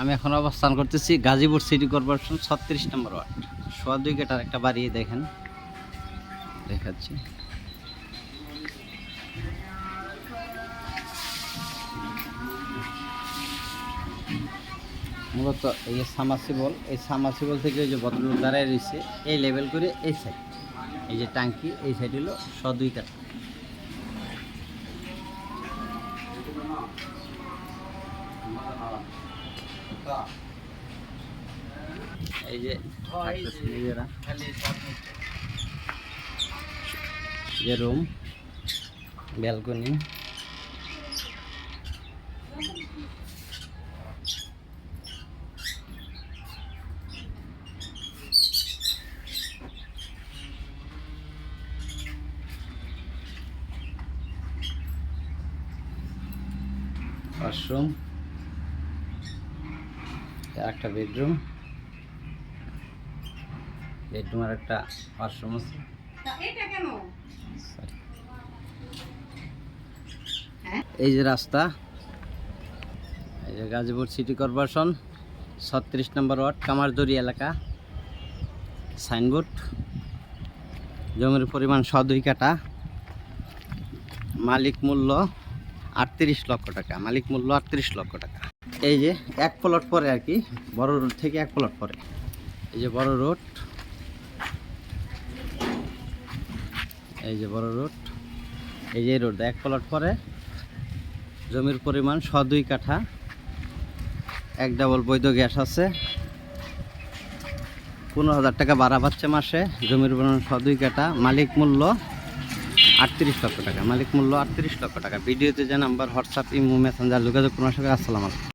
আমি এখন অবস্থান করতেছি গাজীপুর সিটি কর্পোরেশন ছত্রিশ নম্বর ওয়ার্ড। সোয়া দুই গেটার একটা বাড়ি, দেখেন। দেখাচ্ছি। মূলত এই সামাসিবল এই সামাসিবল থেকে যে ভদ্রলোক দাঁড়ায় রয়েছে, এই লেভেল করে এই সাইড এই যে টাঙ্কি, এই সাইড হলো শ দুই কাঠা এই যে রুম ব্যালকনি। ওয়াশরুম। একটা বেডরুম। বেডরুম আর একটা ওয়াশরুম আছে. হ্যাঁ? এই যে রাস্তা এই যে গাজীপুর সিটি কর্পোরেশন ছত্রিশ নম্বর ওয়ার্ড কামারদড়ি এলাকা। সাইনবোর্ড জমির পরিমাণ শ দুই কাটা মালিক মূল্য আটত্রিশ লক্ষ টাকা মালিক মূল্য আটত্রিশ লক্ষ টাকা। এই যে এক প্লট পরে আর কি, বড় রোড থেকে এক প্লট পরে। এই যে বড় রোড এই যে বড় রোড এই যে রোড এক প্লট পরে, জমির পরিমাণ শ দুই কাঠা, এক ডাবল বৈধ গ্যাস আছে, পনেরো হাজার টাকা ভাড়া পাচ্ছে মাসে, জমির পরিমাণ শ দুই কাঠা, মালিক মূল্য আটত্রিশ লক্ষ টাকা, মালিক মূল্য আটত্রিশ লক্ষ টাকা। ভিডিওতে যে নাম্বার হোয়াটসঅ্যাপ ইমো মেসেঞ্জার যোগাযোগ কোনো সঙ্গে আসসালাম আলাইকুম।